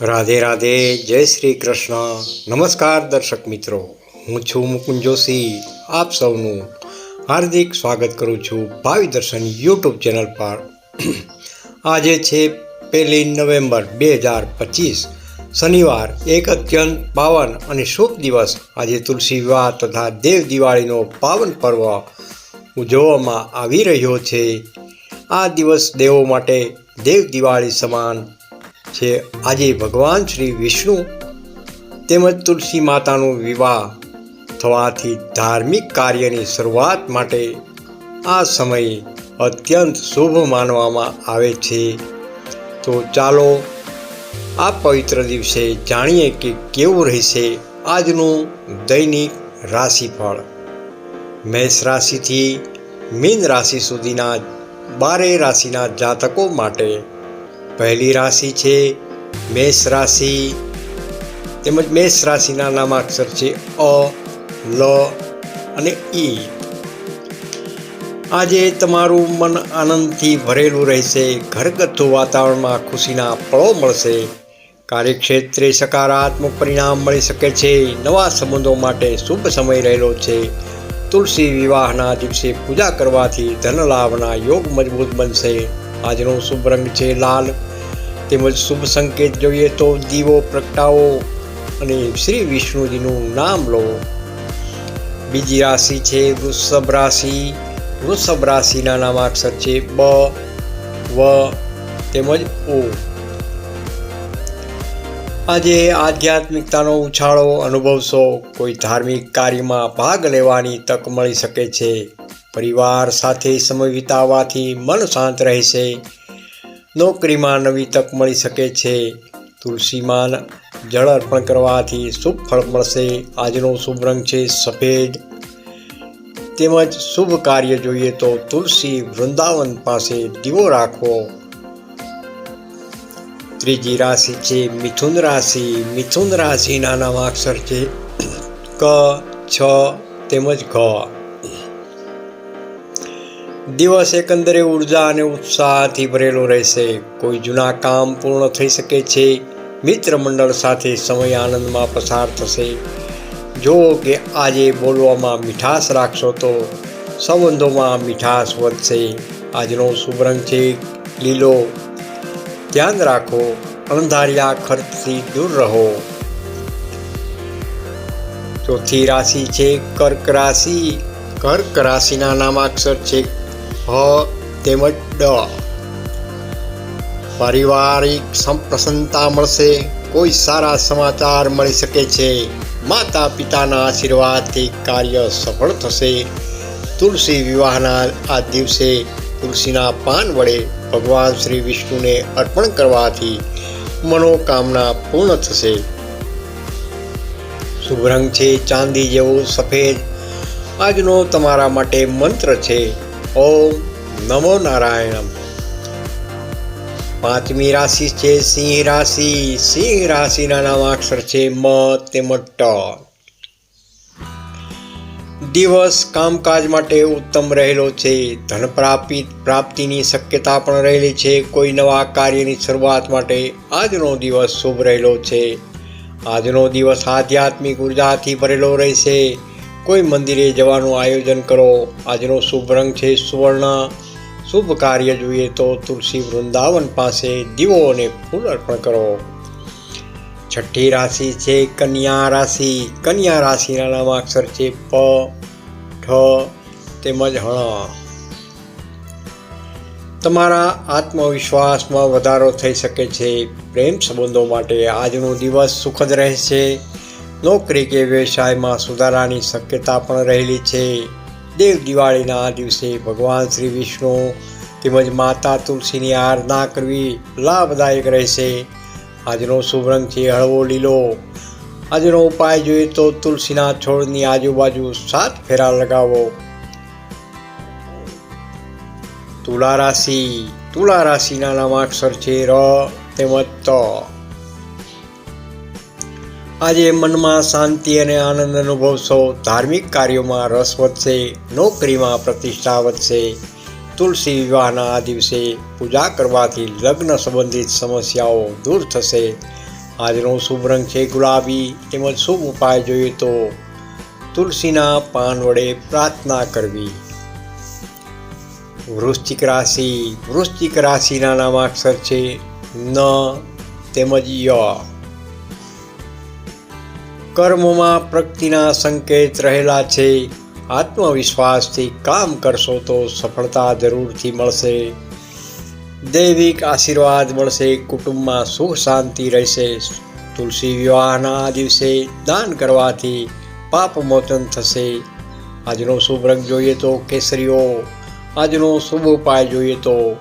રાધે રાધે, જય શ્રી કૃષ્ણ. નમસ્કાર દર્શક મિત્રો, હું છું મુકુંદ જોશી, આપ સૌનું હાર્દિક સ્વાગત કરું છું ભાવિ દર્શન યુટ્યુબ ચેનલ પર. આજે છે પહેલી નવેમ્બર બે હજાર પચીસ, શનિવાર, એક અત્યંત પાવન અને શુભ દિવસ. આજે તુલસી વિવાહ તથા દેવ દિવાળીનો પાવન પર્વ ઉજવવામાં આવી રહ્યો છે. આ દિવસ દેવો માટે દેવ દિવાળી સમાન છે. આજે ભગવાન શ્રી વિષ્ણુ તેમજ તુલસી માતાનો વિવાહ થવાથી ધાર્મિક કાર્યની શરૂઆત માટે આ સમય અત્યંત શુભ માનવામાં આવે છે. તો ચાલો આ પવિત્ર દિવસે જાણીએ કે કેવું રહેશે આજનું દૈનિક રાશિફળ. મેષ રાશિથી મીન રાશિ સુધીના બારે રાશિના જાતકો માટે પહેલી રાશિ છે મેષ રાશિ. તેમજ મેષ રાશિના નામાક્ષર છે અ, લ અને ઈ આજે તમારું મન આનંદથી ભરેલું રહેશે, ઘરગથ્થુ વાતાવરણમાં ખુશીના પળો મળશે. કાર્યક્ષેત્રે સકારાત્મક પરિણામ મળી શકે છે. નવા સંબંધો માટે શુભ સમય રહેલો છે. તુલસી વિવાહના દિવસે પૂજા કરવાથી ધન લાભના યોગ મજબૂત બનશે. આજનો શુભ રંગ છે લાલ. તેમજ શુભ સંકેત જોઈએ તો દીવો, પ્રગટાવો અને શ્રી વિષ્ણુજીનું નામ લો. બીજી રાશિ છે વૃષભ રાશિ. વૃષભ રાશિના નામાક્ષર છે બ, વ, તેમજ ઓ. આજે આધ્યાત્મિકતાનો ઉછાળો અનુભવશો. કોઈ ધાર્મિક કાર્યમાં ભાગ લેવાની તક મળી શકે છે. પરિવાર સાથે સમય વિતાવવાથી મન શાંત રહેશે. નોકરીમાં નવી તક મળી શકે છે. તુલસીમાં જળ અર્પણ કરવાથી શુભ ફળ મળશે. આજનો શુભ રંગ છે સફેદ. તેમજ શુભ કાર્ય જોઈએ તો તુલસી વૃંદાવન પાસે દીવો રાખવો. ત્રીજી રાશિ છે મિથુન રાશિ. મિથુન રાશિના નામાક્ષર છે ક, છ તેમજ ઘ. દિવસ એકંદરે ઊર્જા અને ઉત્સાહથી ભરેલો રહેશે. કોઈ જૂના કામ પૂર્ણ થઈ શકે છે. મિત્ર મંડળ સાથે સમય આનંદમાં પસાર થશે. જો કે આજે બોલવામાં મીઠાશ રાખશો તો સંબંધોમાં મીઠાશ વધશે. આજનો શુભ રંગ છે લીલો. ધ્યાન રાખો, અણધાર્યા ખર્ચથી દૂર રહો. ચોથી રાશિ છે કર્ક રાશિ. કર્ક રાશિના નામાક્ષર છે હ તેમજ ડ. પારિવારિક પ્રસન્નતા મળશે, કોઈ સારા સમાચાર મળી શકે છે. માતા પિતાના આશીર્વાદથી કાર્ય સફળ થશે. તુલસી વિવાહના આ દિવસે તુલસીના પાન વડે ભગવાન શ્રી વિષ્ણુને અર્પણ કરવાથી મનોકામના પૂર્ણ થશે. શુભ રંગ છે, ચાંદી જેવો સફેદ. આજનો તમારા માટે મંત્ર છે ઓમ નમો નારાયણ. પાંચમી રાશિ છે સિંહ રાશિ. સિંહ રાશિના નામ અક્ષર છે મ તેમજ ટ દિવસ કામકાજ માટે ઉત્તમ રહેલો છે. ધન પ્રાપ્તિ પ્રાપ્તિની શક્યતા પણ રહેલી છે. કોઈ નવા કાર્યની શરૂઆત માટે આજનો દિવસ શુભ રહેલો છે. આજનો દિવસ આધ્યાત્મિક ઉર્જાથી ભરેલો રહેશે. કોઈ મંદિરે જવાનું આયોજન કરો. આજનો શુભ રંગ છે સુવર્ણ. શુભ કાર્ય જોઈએ તો તુલસી વૃંદાવન પાસે દીવો અને ફૂલ અર્પણ કરો. છઠ્ઠી રાશિ છે કન્યા રાશિ. કન્યા રાશિના નામાક્ષર છે પ, ઠ તેમજ હણ. તમારા આત્મવિશ્વાસમાં વધારો થઈ શકે છે. પ્રેમ સંબંધો માટે આજનો દિવસ સુખદ રહેશે. નોકરી કે વ્યવસાયમાં સુધારાની શક્યતા પણ રહેલી છે. દેવ દિવાળીના આ દિવસે ભગવાન શ્રી વિષ્ણુ તેમજ માતા તુલસીની આરાધના કરવી લાભદાયક રહેશે. આજનો શુભ રંગ છે હળવો લીલો. આજનો ઉપાય જોઈએ તો તુલસીના છોડની આજુબાજુ સાત ફેરા લગાવો. તુલા રાશિ, તુલા રાશિના નામાક્ષર છે ર, તેમજ ત. આજે મનમાં શાંતિ અને આનંદ અનુભવશો. ધાર્મિક કાર્યોમાં રસ વધશે, નોકરીમાં પ્રતિષ્ઠા વધશે, તુલસી વિવાહના આ દિવસે પૂજા કરવાથી લગ્ન સંબંધિત સમસ્યાઓ દૂર થશે. આજનો શુભ રંગ છે ગુલાબી, તેમજ શુભ ઉપાય જોઈએ તો તુલસીના પાન વડે પ્રાર્થના કરવી. વૃશ્ચિક રાશિ, વૃશ્ચિક રાશિના નામાક્ષર છે ન તેમજ ય. કર્મોમાં પ્રગતિના સંકેત રહેલા છે. આત્મવિશ્વાસથી કામ કરશો તો સફળતા જરૂરથી મળશે. દૈવિક આશીર્વાદ મળશે, કુટુંબમાં સુખ શાંતિ રહેશે. તુલસી વિવાહના દિવસે દાન કરવાથી પાપ મોચન થશે. આજનો શુભ રંગ જોઈએ તો કેસરીઓ. આજનો શુભ ઉપાય જોઈએ તો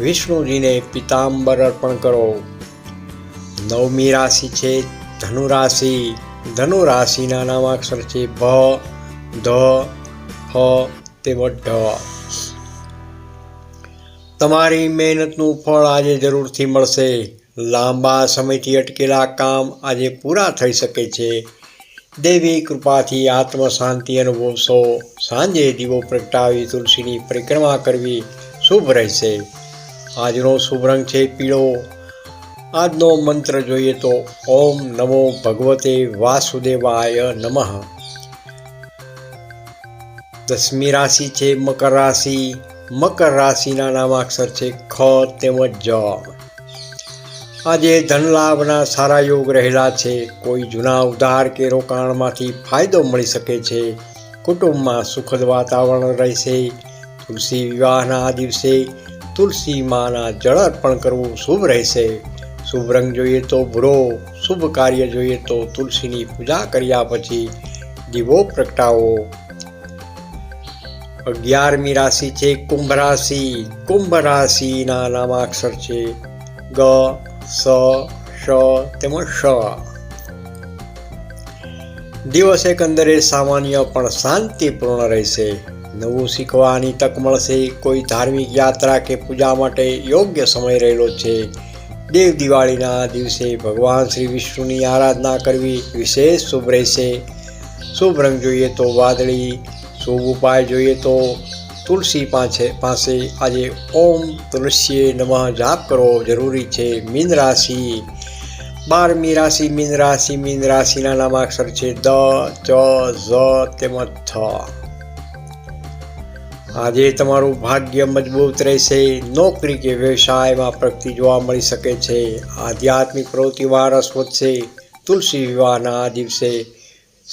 વિષ્ણુજીને પિતાંબર અર્પણ કરો. નવમી રાશિ છે ધનુ રાશિ ધનુ રાશિના નામાક્ષર છે ભ, ધ ફ તેમજ ઢ. તમારી મહેનતનું ફળ આજે જરૂરથી મળશે. લાંબા સમયથી અટકેલા કામ આજે પૂરા થઈ શકે છે. દેવી કૃપાથી આત્મ શાંતિ અનુભવશો. સાંજે દીવો પ્રગટાવી તુલસીની પરિક્રમા કરવી શુભ રહેશે. આજનો શુભ રંગ છે પીળો. આજનો મંત્ર જોઈએ તો, ઓમ નમો ભગવતે વાસુદેવાય નમઃ. દસમી રાશિ છે મકર રાશિ. મકર રાશિના નામાક્ષર છે ખ તેમજ જ. આજે ધનલાભના સારા યોગ રહેલા છે. કોઈ જૂના ઉધાર કે રોકાણમાંથી ફાયદો મળી શકે છે. કુટુંબમાં સુખદ વાતાવરણ રહેશે. તુલસી વિવાહના દિવસે તુલસી માના જળ અર્પણ કરવું શુભ રહેશે. શુભ રંગ જોઈએ તો ભૂરો, શુભ કાર્ય જોઈએ તો તુલસીની પૂજા કર્યા પછી દીવો પ્રગટાવો. અગિયારમી રાશિ છે કુંભ રાશિ. કુંભ રાશિના નામાક્ષર છે ગ, સ શ તેમજ શ દિવસ એકંદરે સામાન્ય પણ શાંતિપૂર્ણ રહેશે. નવું શીખવાની તક મળશે. કોઈ ધાર્મિક યાત્રા કે પૂજા માટે યોગ્ય સમય રહેલો છે. દેવ દિવાળીના દિવસે ભગવાન શ્રી વિષ્ણુની આરાધના કરવી વિશેષ શુભ રહેશે. શુભ રંગ જોઈએ તો વાદળી, શુભ ઉપાય જોઈએ તો તુલસી પાસે પાસે. આજે ઓમ તુલસીએ નમઃ જાપ કરવો જરૂરી છે મીન રાશિ. બારમી રાશિ, મીન રાશિ, મીન રાશિના નામાક્ષર છે દ, ચ, ઝ તેમજ થ. આજે તમારું ભાગ્ય મજબૂત રહેશે. નોકરી કે વ્યવસાયમાં પ્રગતિ જોવા મળી શકે છે. આધ્યાત્મિક પ્રવૃત્તિમાં રસ વધશે. તુલસી વિવાહના આ દિવસે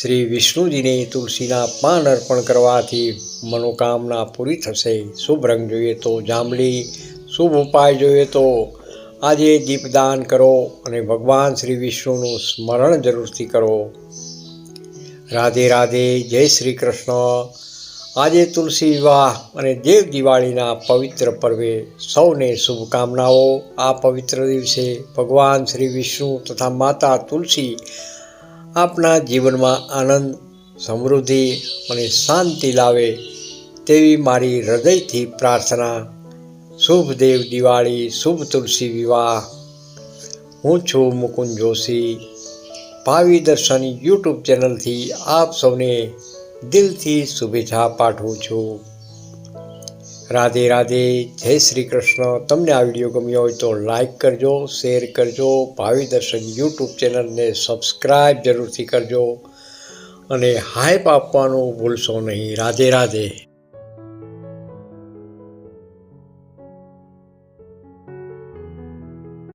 શ્રી વિષ્ણુજીને તુલસીના પાન અર્પણ કરવાથી મનોકામના પૂરી થશે. શુભ રંગ જોઈએ તો જાંબલી, શુભ ઉપાય જોઈએ તો આજે દીપદાન કરો અને ભગવાન શ્રી વિષ્ણુનું સ્મરણ જરૂરથી કરો. રાધે રાધે જય શ્રી કૃષ્ણ. આજે તુલસી વિવાહ અને દેવ દિવાળીના પવિત્ર પર્વે સૌને શુભકામનાઓ. આ પવિત્ર દિવસે ભગવાન શ્રી વિષ્ણુ તથા માતા તુલસી આપના જીવનમાં આનંદ, સમૃદ્ધિ અને શાંતિ લાવે તેવી મારી હૃદયથી પ્રાર્થના. શુભ દેવ દિવાળી, શુભ તુલસી વિવાહ. હું છું મુકુંદ જોશી. ભાવિ દર્શન યુટ્યુબ ચેનલથી આપ સૌને દિલથી શુભેચ્છા પાઠવું છું. રાધે રાધે, જય શ્રી કૃષ્ણ. તમને આ વીડિયો ગમ્યો હોય તો લાઈક કરજો, શેર કરજો, ભાવિ દર્શન યુટ્યુબ ચેનલને સબસ્ક્રાઈબ જરૂરથી કરજો. અને હાઈપ આપવાનું ભૂલશો નહીં. રાધે રાધે.